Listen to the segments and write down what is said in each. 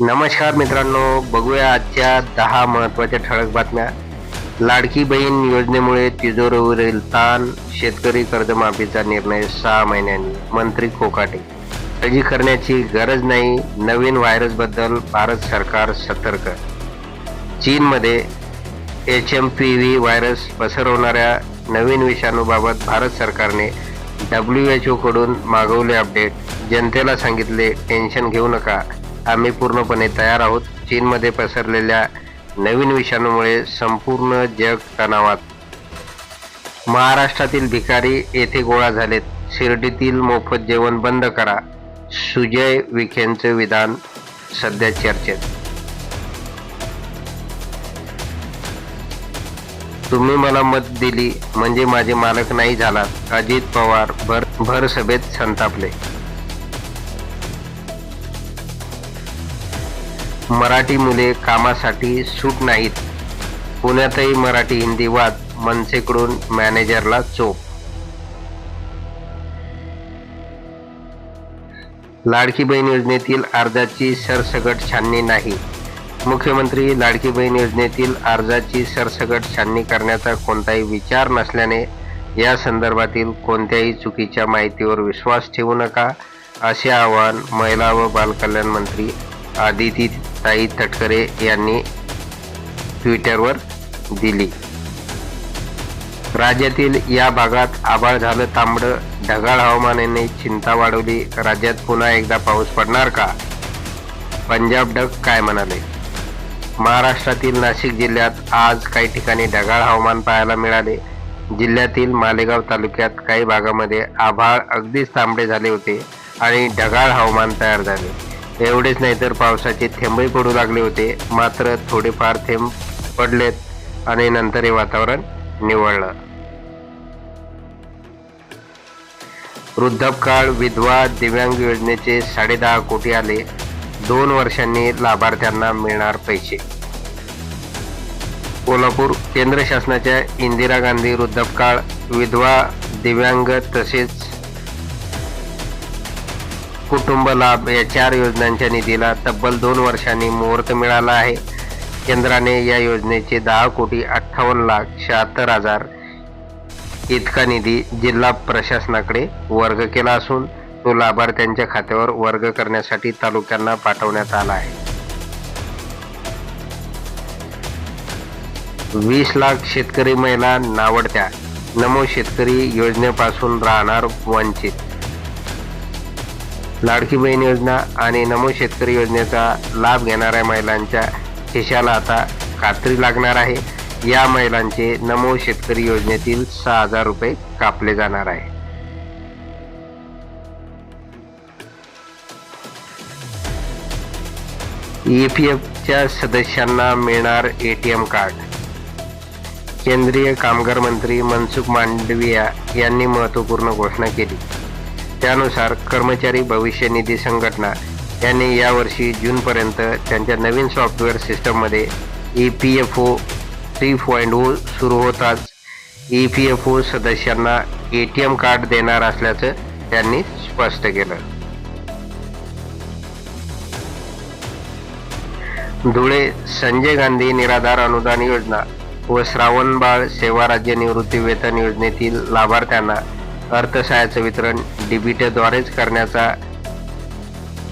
नमस्कार मित्रांनो बघूया आजच्या दहा महत्त्वाच्या ठळक बातम्या. लाडकी बहीण योजनेमुळे तिजोरीवरील ताण शेतकरी कर्जमाफीचा निर्णय सहा महिन्यांनी मंत्री कोकाटे काळजी करण्याची गरज नाही नवीन व्हायरसबद्दल भारत सरकार सतर्क. चीनमध्ये H M P V virus पसरवणाऱ्या नवीन विषाणूबाबत भारत सरकारने डब्ल्यू एच ओकडून मागवले अपडेट. जनतेला सांगितले टेन्शन घेऊ नका. आम्ही पूर्णपणे तयार आहोत. चीनमध्ये पसरलेल्या नवीन विषाणूमुळे संपूर्ण जग तणावात. महाराष्ट्रातील भिकारी येथे गोळा झालेत. शिर्डीतील मोफत जेवण बंद करा. सुजय विखेंचे विधान सध्या चर्चेत. तुम्ही मला मत दिली म्हणजे माझे मालक नाही झालात. अजित पवार भर भर सभेत संतापले. मराठी मुले कामासाठी सूट नाहीत. पुण्यातही मराठी हिंदी वाद मनसेकडून मॅनेजरला चोप. लाडकी बहीण योजनेतील अर्जाची सरसगट छाननी नाही. मुख्यमंत्री लाडकी बहीण योजनेतील अर्जाची सरसगट छाननी करण्याचा कोणताही विचार नसल्याने या संदर्भातील कोणत्याही चुकीच्या माहितीवर विश्वास ठेवू नका असे आवाहन महिला व बालकल्याण मंत्री आदिती ताई तटकरे यांनी ट्विटरवर दिली. राज्यातील या भागात आभाळ झालं तांबडं ढगाळ हवामानाने चिंता वाढवली. राज्यात पुन्हा एकदा पाऊस पडणार का? पंजाब डग काय म्हणाले? महाराष्ट्रातील नाशिक जिल्ह्यात आज काही ठिकाणी ढगाळ हवामान पाहायला मिळाले. जिल्ह्यातील मालेगाव तालुक्यात काही भागामध्ये आभाळ अगदीच तांबडे झाले होते आणि ढगाळ हवामान तयार झाले. एवढेच नाही तर पावसाचे थेंबही पडू लागले होते. मात्र थोडेफार थेंब पडलेत आणि नंतर हे वातावरण निवळलं. वृद्धपकाळ विधवा दिव्यांग योजनेचे साडेदहा कोटी आले. दोन वर्षांनी लाभार्थ्यांना मिळणार पैसे. कोल्हापूर केंद्र शासनाच्या इंदिरा गांधी वृद्धपकाळ विधवा दिव्यांग तसेच कुटुंब लाभ या चार योजनांच्या निधीला तब्बल दोन वर्षांनी मुहूर्त मिळाला आहे. केंद्राने या योजनेचे दहा कोटी अठ्ठावन्न लाख शहात्तर हजार इतका निधी जिल्हा प्रशासनाकडे वर्ग केला असून तो लाभार्थ्यांच्या खात्यावर वर्ग करण्यासाठी तालुक्यांना पाठवण्यात आला आहे. वीस लाख शेतकरी महिला नावडत्या. नमो शेतकरी योजनेपासून राहणार वंचित. लाडकी बहीण योजना आणि नमो शेतकरी योजनेचा लाभ घेणाऱ्या महिलांच्या खिशाला आता कात्री लागणार आहे. या महिलांचे नमो शेतकरी योजनेतील सहा हजार रुपये कापले जाणार आहे. ई पी एफच्या सदस्यांना मिळणार एटीएम कार्ड केंद्रीय कामगार मंत्री मनसुख मांडविया यांनी महत्त्वपूर्ण घोषणा केली. त्यानुसार कर्मचारी भविष्य निधी संघटना यांनी यावर्षी जूनपर्यंत त्यांच्या नवीन सॉफ्टवेअर सिस्टममध्ये E P F O three point O सुरू होताच ई पी एफ ओ सदस्यांना ए टी एम कार्ड देणार असल्याचं त्यांनी स्पष्ट केलं. धुळे संजय गांधी निराधार अनुदान योजना व श्रावणबाळ सेवा राज्य निवृत्ती वेतन योजनेतील लाभार्थ्यांना अर्थसहाय्याचं वितरण डीबीटीद्वारेच करण्याचा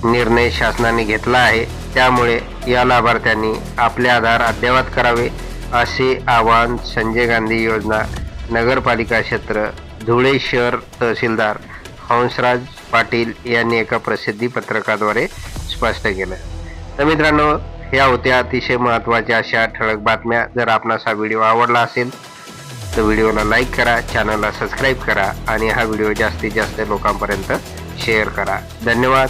निर्णय शासनाने घेतला आहे. त्यामुळे या लाभार्थ्यांनी आपले आधार अद्ययावत करावे असे आवाहन संजय गांधी योजना नगरपालिका क्षेत्र धुळे शहर तहसीलदार हंसराज पाटील यांनी एका प्रसिद्धी पत्रकाद्वारे स्पष्ट केलं. तर मित्रांनो ह्या होत्या अतिशय महत्त्वाच्या अशा ठळक बातम्या. जर आपणास हा व्हिडिओ आवडला असेल तर व्हिडिओला लाईक करा चॅनलला सबस्क्राईब करा आणि हा व्हिडिओ जास्तीत जास्त लोकांपर्यंत शेअर करा. धन्यवाद.